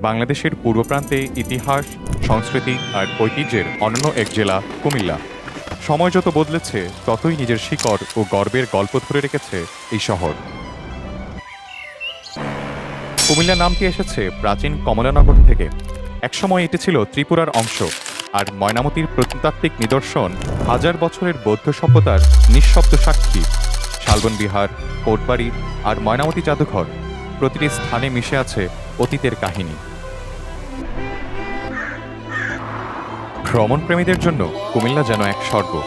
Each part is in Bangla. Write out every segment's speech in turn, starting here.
বাংলাদেশের পূর্ব প্রান্তে ইতিহাস, সংস্কৃতি আর ঐতিহ্যের অনন্য এক জেলা কুমিল্লা। সময় যত বদলেছে, ততই নিজের শিকড় ও গর্বের গল্প ধরে রেখেছে এই শহর। কুমিল্লা নামটি এসেছে প্রাচীন কমলানগর থেকে। একসময় এটি ছিল ত্রিপুরার অংশ, আর ময়নামতির প্রত্নতাত্ত্বিক নিদর্শন হাজার বছরের বৌদ্ধ সভ্যতার নিঃশব্দ সাক্ষী। শালবন বিহার কোটবাড়ি আর ময়নামতি জাদুঘর প্রতিটি স্থানে মিশে আছে অতীতের কাহিনী। ভ্রমণপ্রেমীদের জন্য কুমিল্লা যেন এক স্বর্গ।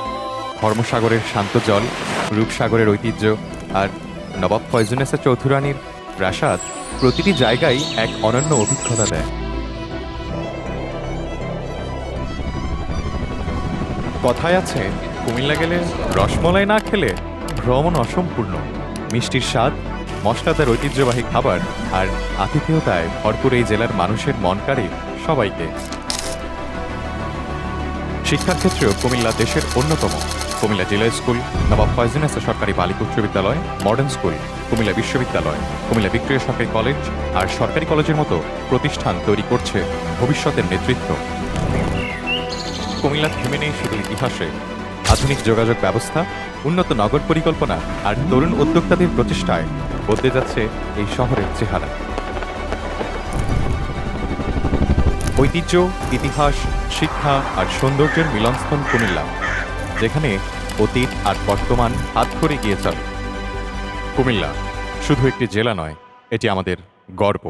ধর্মসাগরের শান্ত জল, রূপসাগরের ঐতিহ্য আর নবাব ফয়জুনেসা চৌধুরানীর প্রাসাদ প্রতিটি জায়গায় এক অনন্য অভিজ্ঞতা দেয়। কথায় আছে, কুমিল্লা গেলে রসমলাই না খেলে ভ্রমণ অসম্পূর্ণ। মিষ্টির স্বাদ মশলাদার ঐতিহ্যবাহী খাবার আর আতিথেয়তায় ভরপুর এই জেলার মানুষের মন কাড়ে সবাইকে। শিক্ষার ক্ষেত্রেও কুমিল্লা দেশের অন্যতম। কুমিল্লা জেলা স্কুল, নবাব ফয়জিনাসা সরকারি বালিকা উচ্চ বিদ্যালয়, মডার্ন স্কুল, কুমিল্লা বিশ্ববিদ্যালয়, কুমিল্লা ভিক্টোরিয়া সরকারি কলেজ আর সরকারি কলেজের মতো প্রতিষ্ঠান তৈরি করছে ভবিষ্যতের নেতৃত্ব। কুমিল্লা থেমে নেই শুধু ইতিহাসে। আধুনিক যোগাযোগ ব্যবস্থা, উন্নত নগর পরিকল্পনা আর তরুণ উদ্যোক্তাদের প্রচেষ্টায় বদলে যাচ্ছে এই শহরের চেহারা। ঐতিহ্য, ইতিহাস, শিক্ষা আর সৌন্দর্যের মিলনস্থল কুমিল্লা, যেখানে অতীত আর বর্তমান হাত করে গিয়ে চলে। কুমিল্লা শুধু একটি জেলা নয়, এটি আমাদের গর্ব।